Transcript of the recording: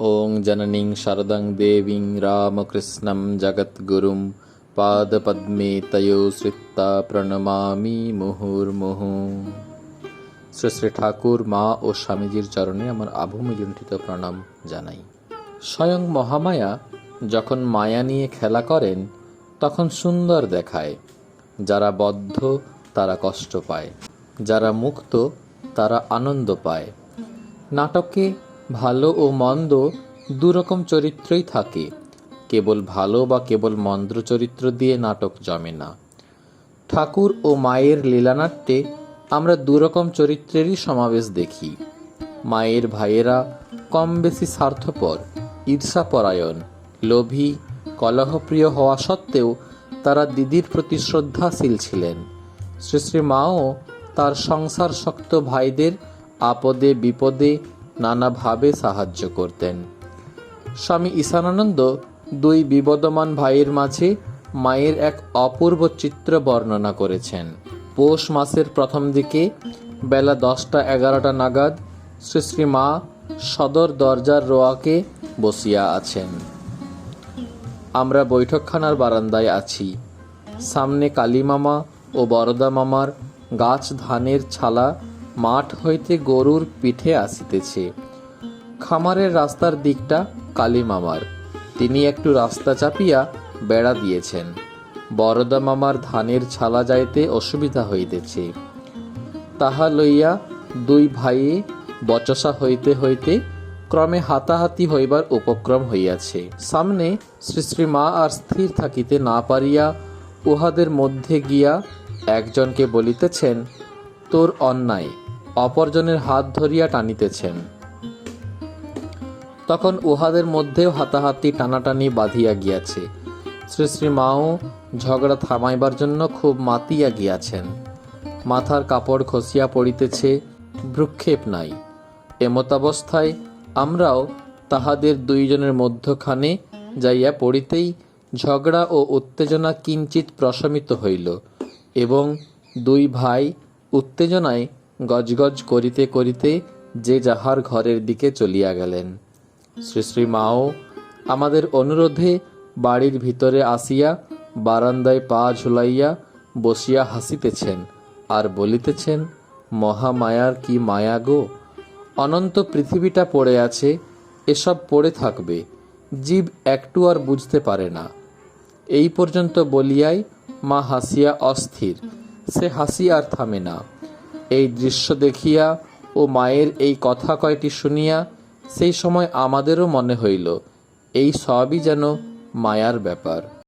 ॐ जननीं शारदां देवीं रामकृष्णं जगद्गुरुं পাদপদ্মে তয়ো শ্রিত্তা প্রণমামি মুহুর্মুহু শ্রী শ্রী ঠাকুর মা ও স্বামীজির চরণে আমার আভূমিলুণ্ঠিত প্রণাম জানাই স্বয়ং মহামায়া যখন মায়া নিয়ে খেলা করেন তখন সুন্দর দেখায় যারা বদ্ধ তারা কষ্ট পায় যারা মুক্ত তারা আনন্দ পায় নাটকে ভালো ও মন্দ দুরকম চরিত্রই থাকে। কেবল ভালো বা কেবল মন্দ চরিত্র দিয়ে নাটক জমে না। ঠাকুর ও মায়ের লীলানাট্যে আমরা দুরকম চরিত্রেরই সমাবেশ দেখি। মায়ের ভাইয়েরা কম বেশি স্বার্থপর, ঈর্ষাপরায়ণ, লোভী, কলহপ্রিয় হওয়া সত্ত্বেও তারা দিদির প্রতি শ্রদ্ধাশীল ছিলেন। শ্রী শ্রী মাও তার সংসার শক্ত ভাইদের আপদে বিপদে নানাভাবে সাহায্য করতেন। স্বামী ঈশানানন্দ দুই বিবদমান ভাইয়ের মাঝে মায়ের এক অপূর্ব চিত্র বর্ণনা করেছেন। পৌষ মাসের প্রথম দিকে বেলা দশটা এগারোটা নাগাদ শ্রী মা সদর দরজার রোয়াকে বসিয়া আছেন। আমরা বৈঠকখানার বারান্দায় আছি। সামনে কালী মামা ও বরদা মামার গাছ ধানের ছালা মাঠ হইতে গরুর পিঠে আসিতেছে। খামারের রাস্তার দিকটা কালী মামার তিনি একটু রাস্তা চাপিয়া বেড়া দিয়েছেন। বরদা মামার ধানের ছালা যাইতে অসুবিধা হইতেছে। তাহা লইয়া দুই ভাইয়ে বচসা হইতে হইতে ক্রমে হাতাহাতি হইবার উপক্রম হইয়াছে। সামনে শ্রী মা আর স্থির থাকিতে না পারিয়া উহাদের মধ্যে গিয়া একজনকে বলিতেছেন, তোর অন্যায়। অপরজনের হাত ধরিয়া টানিতেছেন। তখন উহাদের মধ্যেও হাতাহাতি টানাটানি বাঁধিয়া গিয়াছে। শ্রী শ্রী মাও ঝগড়া থামাইবার জন্য খুব মাতিয়া গিয়াছেন। মাথার কাপড় খসিয়া পড়িতেছে, ভ্রুক্ষেপ নাই। এমতাবস্থায় আমরাও তাহাদের দুইজনের মধ্যখানে যাইয়া পড়িতেই ঝগড়া ও উত্তেজনা কিঞ্চিত প্রশমিত হইল এবং দুই ভাই উত্তেজনায় গজগজ করিতে করিতে যে যাহার ঘরের দিকে চলিয়া গেলেন। শ্রী শ্রী মাও, আমাদের অনুরোধে বাড়ির ভিতরে আসিয়া বারান্দায় পা ঝুলাইয়া বসিয়া হাসিতেছেন আর বলিতেছেন, মহামায়ার কি মায়া গো! অনন্ত পৃথিবীটা পড়ে আছে, এসব পড়ে থাকবে, জীব একটু আর বুঝতে পারে না। এই পর্যন্ত বলিয়াই মা হাসিয়া অস্থির, সে হাসি আর থামে না। এই দৃশ্য দেখিয়া ও মায়ের এই কথা কয়টি শুনিয়া সেই সময় আমাদেরও মনে হইল, এই সবই যেন মায়ার ব্যাপার।